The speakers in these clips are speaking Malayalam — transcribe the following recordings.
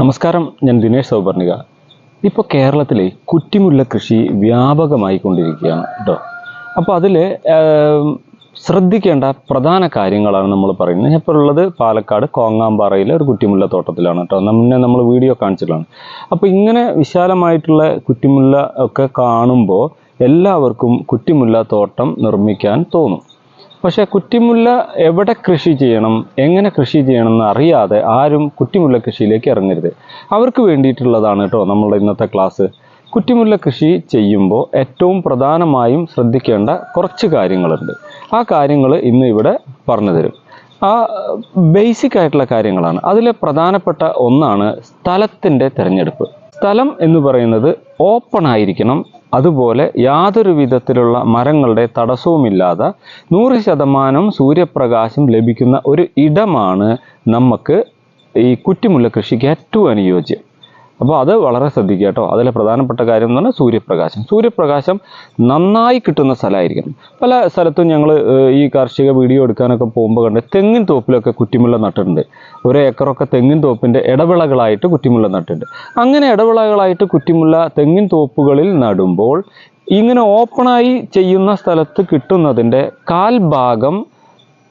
നമസ്കാരം ഞാൻ ദിനേഷ് സൗപർണിക. ഇപ്പോൾ കേരളത്തിലെ കുറ്റിമുല്ല കൃഷി വ്യാപകമായി കൊണ്ടിരിക്കുകയാണ് കേട്ടോ അപ്പോൾ അതിൽ ശ്രദ്ധിക്കേണ്ട പ്രധാന കാര്യങ്ങളാണ് നമ്മൾ പറയുന്നത്. ഇപ്പോൾ ഉള്ളത് പാലക്കാട് കോങ്ങാമ്പാറയിലെ ഒരു കുറ്റിമുല്ല തോട്ടത്തിലാണ് കേട്ടോ നമ്മെ നമ്മൾ വീഡിയോ കാണിച്ചിട്ടുള്ളതാണ് അപ്പോൾ ഇങ്ങനെ വിശാലമായിട്ടുള്ള കുറ്റിമുല്ല ഒക്കെ കാണുമ്പോൾ എല്ലാവർക്കും കുറ്റിമുല്ല തോട്ടം നിർമ്മിക്കാൻ തോന്നും. പക്ഷേ കുറ്റിമുല്ല എവിടെ കൃഷി ചെയ്യണം എങ്ങനെ കൃഷി ചെയ്യണം എന്ന് അറിയാതെ ആരും കുറ്റിമുല്ല കൃഷിയിലേക്ക് ഇറങ്ങരുത്. അവർക്ക് വേണ്ടിയിട്ടുള്ളതാണ് കേട്ടോ നമ്മളുടെ ഇന്നത്തെ ക്ലാസ്. കുറ്റിമുല്ല കൃഷി ചെയ്യുമ്പോൾ ഏറ്റവും പ്രധാനമായും ശ്രദ്ധിക്കേണ്ട കുറച്ച് കാര്യങ്ങളുണ്ട്. ആ കാര്യങ്ങൾ ഇന്ന് ഇവിടെ പറഞ്ഞു തരും. ആ ബേസിക് ആയിട്ടുള്ള കാര്യങ്ങളാണ്. അതിലെ പ്രധാനപ്പെട്ട ഒന്നാണ് സ്ഥലത്തിന്റെ തിരഞ്ഞെടുപ്പ്. സ്ഥലം എന്ന് പറയുന്നത് ഓപ്പൺ ആയിരിക്കണം അതുപോലെ യാതൊരു വിധത്തിലുള്ള മരങ്ങളുടെ തടസ്സവുമില്ലാതെ നൂറ് ശതമാനം സൂര്യപ്രകാശം ലഭിക്കുന്ന ഒരു ഇടമാണ് നമുക്ക് ഈ കുറ്റിമുല്ല കൃഷിക്ക് ഏറ്റവും അനുയോജ്യം. അപ്പോൾ അത് വളരെ ശ്രദ്ധിക്കുക കേട്ടോ. അതിലെ പ്രധാനപ്പെട്ട കാര്യം എന്ന് പറഞ്ഞാൽ സൂര്യപ്രകാശം. സൂര്യപ്രകാശം നന്നായി കിട്ടുന്ന സ്ഥലമായിരിക്കണം. പല സ്ഥലത്തും ഞങ്ങൾ ഈ കാർഷിക വീഡിയോ എടുക്കാനൊക്കെ പോകുമ്പോൾ കണ്ട് തെങ്ങിൻ തോപ്പിലൊക്കെ കുറ്റിമുള്ള നട്ടിട്ടുണ്ട് ഒരു ഏക്കറൊക്കെ തെങ്ങിൻ തോപ്പിന്റെ ഇടവിളകളായിട്ട് കുറ്റിമുള്ള നട്ടിട്ടുണ്ട് അങ്ങനെ ഇടവിളകളായിട്ട് കുറ്റിമുള്ള തെങ്ങിൻ തോപ്പുകളിൽ നടുമ്പോൾ ഇങ്ങനെ ഓപ്പണായി ചെയ്യുന്ന സ്ഥലത്ത് കിട്ടുന്നതിന്റെ കാൽഭാഗം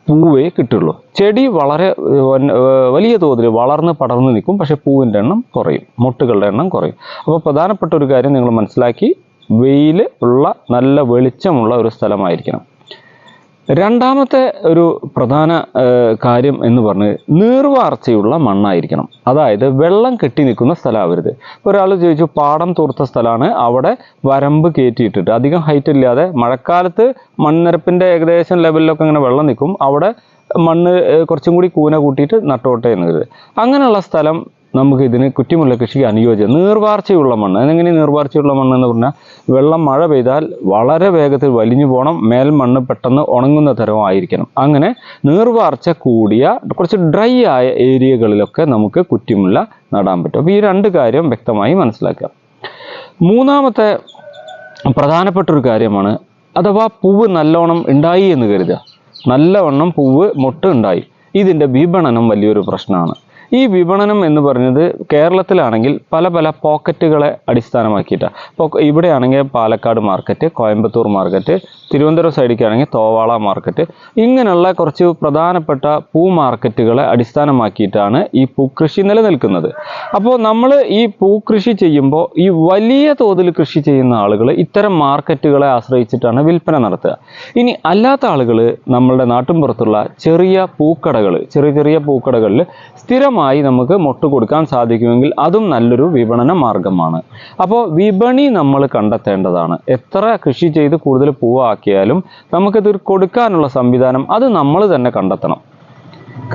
പൂവേ കിട്ടുള്ളൂ. ചെടി വളരെ വലിയ തോതിൽ വളർന്ന് പടർന്ന് നിൽക്കും. പക്ഷെ പൂവിന്റെ എണ്ണം കുറയും. മുട്ടുകളുടെ എണ്ണം കുറയും. അപ്പോൾ പ്രധാനപ്പെട്ട ഒരു കാര്യം നിങ്ങൾ മനസ്സിലാക്കി. വെയിൽ ഉള്ള നല്ല വെളിച്ചമുള്ള ഒരു സ്ഥലമായിരിക്കണം. രണ്ടാമത്തെ ഒരു പ്രധാന കാര്യം എന്ന് പറഞ്ഞ് നീർവാർച്ചയുള്ള മണ്ണായിരിക്കണം. അതായത് വെള്ളം കെട്ടി നിൽക്കുന്ന സ്ഥലമാവരുത് ഒരാൾ ചോദിച്ചു പാടം തൂർത്ത സ്ഥലമാണ് അവിടെ വരമ്പ് കയറ്റിയിട്ടിട്ട്. അധികം ഹൈറ്റ് ഇല്ലാതെ മഴക്കാലത്ത് മണ്ണിരപ്പിന്റെ ഏകദേശം ലെവലിലൊക്കെ ഇങ്ങനെ വെള്ളം നിൽക്കും. അവിടെ മണ്ണ് കുറച്ചും കൂടി കൂന കൂട്ടിയിട്ട് നട്ടോട്ടെ എന്ന് കരുത്. അങ്ങനെയുള്ള സ്ഥലം നമുക്ക് ഇതിന് കുറ്റിമുല്ല കൃഷിക്ക് അനുയോജ്യം. നീർവാർച്ചയുള്ള മണ്ണ്. അതെങ്ങനെ നീർവാർച്ചയുള്ള മണ്ണ് എന്ന് പറഞ്ഞാൽ വെള്ളം മഴ പെയ്താൽ വളരെ വേഗത്തിൽ വലിഞ്ഞു പോകണം മേൽ മണ്ണ് പെട്ടെന്ന് ഉണങ്ങുന്ന തരമായിരിക്കണം അങ്ങനെ നീർവാർച്ച കൂടിയ കുറച്ച് ഡ്രൈ ആയ ഏരിയകളിലൊക്കെ നമുക്ക് കുറ്റിമുല്ല നടാൻ പറ്റും. അപ്പോൾ ഈ രണ്ട് കാര്യം വ്യക്തമായി മനസ്സിലാക്കുക. മൂന്നാമത്തെ പ്രധാനപ്പെട്ട ഒരു കാര്യമാണ് അഥവാ പൂവ് നല്ലോണം ഉണ്ടായി എന്ന് കരുതുക. നല്ലവണ്ണം പൂവ് മൊട്ട് ഉണ്ടായി. ഇതിന്റെ വിപണനം വലിയൊരു പ്രശ്നമാണ്. ഈ വിപണനം എന്ന് പറയുന്നത് കേരളത്തിലാണെങ്കിൽ പല പല പോക്കറ്റുകളെ അടിസ്ഥാനമാക്കിയിട്ടാണ് ഇവിടെയാണെങ്കിൽ പാലക്കാട് മാർക്കറ്റ് കോയമ്പത്തൂർ മാർക്കറ്റ് തിരുവനന്തപുരം സൈഡിലേക്കാണെങ്കിൽ തോവാള മാർക്കറ്റ് ഇങ്ങനെയുള്ള കുറച്ച് പ്രധാനപ്പെട്ട പൂ മാർക്കറ്റുകളെ അടിസ്ഥാനമാക്കിയിട്ടാണ് ഈ പൂക്കൃഷി നിലനിൽക്കുന്നത്. അപ്പോൾ നമ്മൾ ഈ പൂക്കൃഷി ചെയ്യുമ്പോൾ ഈ വലിയ തോതിൽ കൃഷി ചെയ്യുന്ന ആളുകൾ ഇത്തരം മാർക്കറ്റുകളെ ആശ്രയിച്ചിട്ടാണ് വിൽപ്പന നടത്തുക. ഇനി അല്ലാത്ത ആളുകൾ നമ്മളുടെ നാട്ടിൻപുറത്തുള്ള ചെറിയ പൂക്കടകൾ ചെറിയ ചെറിയ പൂക്കടകളിൽ സ്ഥിരമായി നമുക്ക് മൊട്ട് കൊടുക്കാൻ സാധിക്കുമെങ്കിൽ അതും നല്ലൊരു വിപണന മാർഗമാണ്. അപ്പോൾ വിപണി നമ്മൾ കണ്ടെത്തേണ്ടതാണ്. എത്ര കൃഷി ചെയ്ത് കൂടുതൽ പൂവാക്കിയാലും നമുക്കിത് കൊടുക്കാനുള്ള സംവിധാനം അത് നമ്മൾ തന്നെ കണ്ടെത്തണം.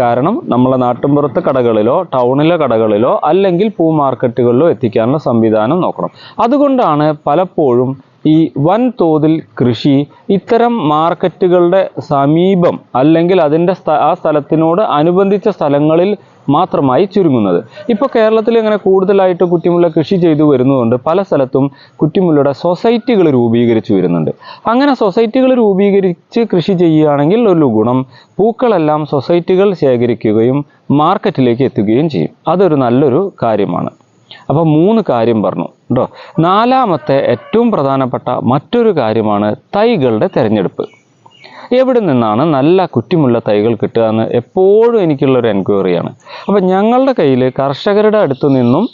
കാരണം നമ്മളെ നാട്ടിൻപുറത്തെ കടകളിലോ ടൗണിലെ കടകളിലോ അല്ലെങ്കിൽ പൂ മാർക്കറ്റുകളിലോ എത്തിക്കാനുള്ള സംവിധാനം നോക്കണം. അതുകൊണ്ടാണ് പലപ്പോഴും ഈ വൻതോതിൽ കൃഷി ഇത്തരം മാർക്കറ്റുകളുടെ സമീപം അല്ലെങ്കിൽ അതിന്റെ ആ സ്ഥലത്തിനോട് അനുബന്ധിച്ച സ്ഥലങ്ങളിൽ മാത്രമായി ചുരുങ്ങുന്നത്. ഇപ്പോൾ കേരളത്തിൽ ഇങ്ങനെ കൂടുതലായിട്ട് കുറ്റിമുല്ല കൃഷി ചെയ്തു വരുന്നതുകൊണ്ട് പല സ്ഥലത്തും കുറ്റിമുല്ലയുടെ സൊസൈറ്റികൾ രൂപീകരിച്ചു വരുന്നുണ്ട്. അങ്ങനെ സൊസൈറ്റികൾ രൂപീകരിച്ച് കൃഷി ചെയ്യുകയാണെങ്കിൽ ഒരു ഗുണം പൂക്കളെല്ലാം സൊസൈറ്റികൾ ശേഖരിക്കുകയും മാർക്കറ്റിലേക്ക് എത്തുകയും ചെയ്യും. അതൊരു നല്ലൊരു കാര്യമാണ്. അപ്പോൾ മൂന്ന് കാര്യം പറഞ്ഞു കേട്ടോ നാലാമത്തെ ഏറ്റവും പ്രധാനപ്പെട്ട മറ്റൊരു കാര്യമാണ് തൈകളുടെ തിരഞ്ഞെടുപ്പ്. എവിടെ നിന്നാണ് നല്ല കുറ്റിമുള്ള തൈകൾ കിട്ടുക എന്ന് എപ്പോഴും എനിക്കുള്ളൊരു എൻക്വയറിയാണ്. അപ്പോൾ ഞങ്ങളുടെ കയ്യിൽ കർഷകരുടെ അടുത്തു നിന്നും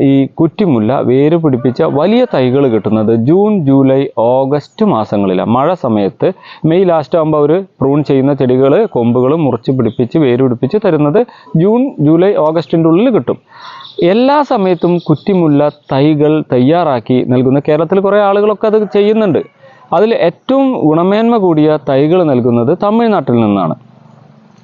ഈ കുറ്റിമുല്ല വേര് പിടിപ്പിച്ച വലിയ തൈകൾ കിട്ടുന്നത് ജൂൺ ജൂലൈ ഓഗസ്റ്റ് മാസങ്ങളിലാണ് മഴ സമയത്ത് മെയ് ലാസ്റ്റ് ആകുമ്പോൾ അവർ പ്രൂൺ ചെയ്യുന്ന ചെടികൾ കൊമ്പുകൾ മുറിച്ച് പിടിപ്പിച്ച് വേര് പിടിപ്പിച്ച് തരുന്നത് ജൂൺ ജൂലൈ ഓഗസ്റ്റിന്റെ ഉള്ളിൽ കിട്ടും. എല്ലാ സമയത്തും കുറ്റിമുല്ല തൈകൾ തയ്യാറാക്കി നൽകുന്ന കേരളത്തിൽ കുറേ ആളുകളൊക്കെ അത് ചെയ്യുന്നുണ്ട്. അതിൽ ഏറ്റവും ഗുണമേന്മ കൂടിയ തൈകൾ നൽകുന്നത് തമിഴ്നാട്ടിൽ നിന്നാണ്.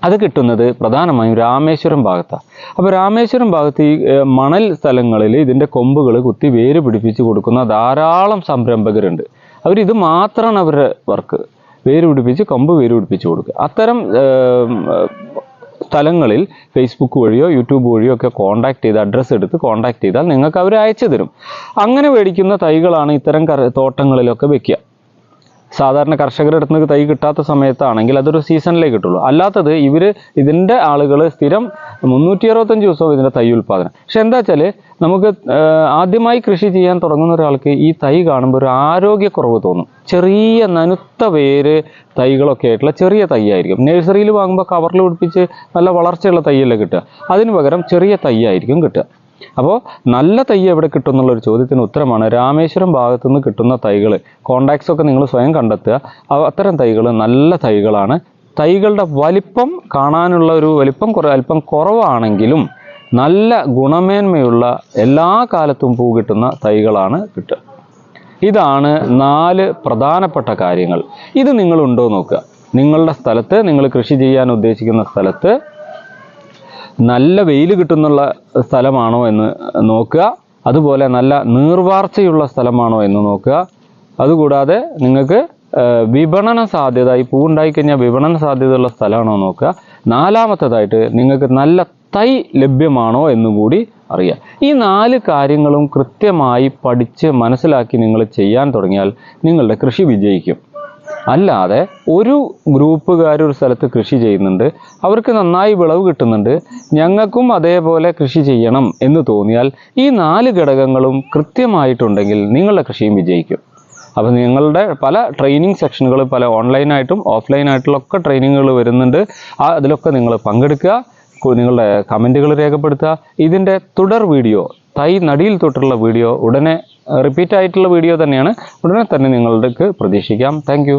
അത് കിട്ടുന്നത് പ്രധാനമായും രാമേശ്വരം ഭാഗത്താണ് അപ്പോൾ രാമേശ്വരം ഭാഗത്ത് ഈ മണൽ സ്ഥലങ്ങളിൽ ഇതിന്റെ കൊമ്പുകൾ കുത്തി വേര് പിടിപ്പിച്ച് കൊടുക്കുന്ന ധാരാളം സംരംഭകരുണ്ട്. അവരിത് മാത്രമാണ് അവരുടെ വർക്ക്. വേര് പിടിപ്പിച്ച് കൊമ്പ് വേര് പിടിപ്പിച്ച് കൊടുക്കുക. അത്തരം സ്ഥലങ്ങളിൽ ഫേസ്ബുക്ക് വഴിയോ യൂട്യൂബ് വഴിയോ ഒക്കെ കോൺടാക്ട് ചെയ്ത് അഡ്രസ്സ് എടുത്ത് കോൺടാക്ട് ചെയ്താൽ നിങ്ങൾക്ക് അവർ അയച്ചു തരും. അങ്ങനെ മേടിക്കുന്ന തൈകളാണ് ഇത്തരം തോട്ടങ്ങളിലൊക്കെ വെക്കുക. സാധാരണ കർഷകരുടെ അടുത്ത് നിന്ന് തൈ കിട്ടാത്ത സമയത്താണെങ്കിൽ അതൊരു സീസണിലേ കിട്ടുള്ളൂ അല്ലാത്തത് ഇവർ ഇതിന്റെ ആളുകൾ സ്ഥിരം മുന്നൂറ്റി അറുപത്തഞ്ച് ദിവസവും ഇതിന്റെ തൈ ഉൽപ്പാദനം പക്ഷെ എന്താ വെച്ചാൽ നമുക്ക് ആദ്യമായി കൃഷി ചെയ്യാൻ തുടങ്ങുന്ന ഒരാൾക്ക് ഈ തൈ കാണുമ്പോൾ ഒരു ആരോഗ്യക്കുറവ് തോന്നും. ചെറിയ നനുത്ത വേര് തൈകളൊക്കെ ആയിട്ടുള്ള ചെറിയ തൈ ആയിരിക്കും നഴ്സറിയിൽ വാങ്ങുമ്പോൾ കവറിൽ പിടിപ്പിച്ച് നല്ല വളർച്ചയുള്ള തൈയല്ലേ കിട്ടുക. അതിന് പകരം ചെറിയ തൈ ആയിരിക്കും കിട്ടുക. അപ്പോൾ നല്ല തൈ എവിടെ കിട്ടും എന്നുള്ളൊരു ചോദ്യത്തിന് ഉത്തരമാണ് രാമേശ്വരം ഭാഗത്തു നിന്ന് കിട്ടുന്ന തൈകൾ കോണ്ടാക്ട്സ് ഒക്കെ നിങ്ങൾ സ്വയം കണ്ടെത്തുക. അത്തരം തൈകൾ നല്ല തൈകളാണ്. തൈകളുടെ വലിപ്പം കാണാനുള്ള ഒരു വലിപ്പം കുറ അല്പം കുറവാണെങ്കിലും നല്ല ഗുണമേന്മയുള്ള എല്ലാ കാലത്തും പൂ കിട്ടുന്ന തൈകളാണ് കിട്ടുക. ഇതാണ് നാല് പ്രധാനപ്പെട്ട കാര്യങ്ങൾ. ഇത് നിങ്ങളുണ്ടോ നോക്കുക. നിങ്ങളുടെ സ്ഥലത്ത് നിങ്ങൾ കൃഷി ചെയ്യാൻ ഉദ്ദേശിക്കുന്ന സ്ഥലത്ത് നല്ല വെയിൽ കിട്ടുന്നുള്ള സ്ഥലമാണോ എന്ന് നോക്കുക. അതുപോലെ നല്ല നീർവാർച്ചയുള്ള സ്ഥലമാണോ എന്ന് നോക്കുക. അതുകൂടാതെ നിങ്ങൾക്ക് വിപണന സാധ്യത ഈ പൂ ഉണ്ടായിക്കഴിഞ്ഞാൽ വിപണന സാധ്യതയുള്ള സ്ഥലമാണോ നോക്കുക. നാലാമത്തേതായിട്ട് നിങ്ങൾക്ക് നല്ല തൈ ലഭ്യമാണോ എന്നുകൂടി അറിയാം ഈ നാല് കാര്യങ്ങളും കൃത്യമായി പഠിച്ച് മനസ്സിലാക്കി നിങ്ങൾ ചെയ്യാൻ തുടങ്ങിയാൽ നിങ്ങളുടെ കൃഷി വിജയിക്കും. അല്ലാതെ ഒരു ഗ്രൂപ്പുകാർ ഒരു സ്ഥലത്ത് കൃഷി ചെയ്യുന്നുണ്ട് അവർക്ക് നന്നായി വിളവ് കിട്ടുന്നുണ്ട് ഞങ്ങൾക്കും അതേപോലെ കൃഷി ചെയ്യണം എന്ന് തോന്നിയാൽ ഈ നാല് ഘടകങ്ങളും കൃത്യമായിട്ടുണ്ടെങ്കിൽ നിങ്ങളുടെ കൃഷിയും വിജയിക്കും. അപ്പോൾ നിങ്ങളുടെ പല ട്രെയിനിങ് സെക്ഷനുകൾ പല ഓൺലൈനായിട്ടും ഓഫ്ലൈനായിട്ടുള്ള ഒക്കെ ട്രെയിനിങ്ങുകൾ വരുന്നുണ്ട്. ആ അതിലൊക്കെ നിങ്ങൾ പങ്കെടുക്കുക നിങ്ങളുടെ കമന്റുകൾ രേഖപ്പെടുത്തുക. ഇതിന്റെ തുടർ വീഡിയോ തൈ നടിയിൽ തൊട്ടുള്ള വീഡിയോ ഉടനെ റിപ്പീറ്റ് ആയിട്ടുള്ള വീഡിയോ തന്നെയാണ്. ഉടനെ തന്നെ നിങ്ങളുടെ പ്രതീക്ഷിക്കാം. താങ്ക്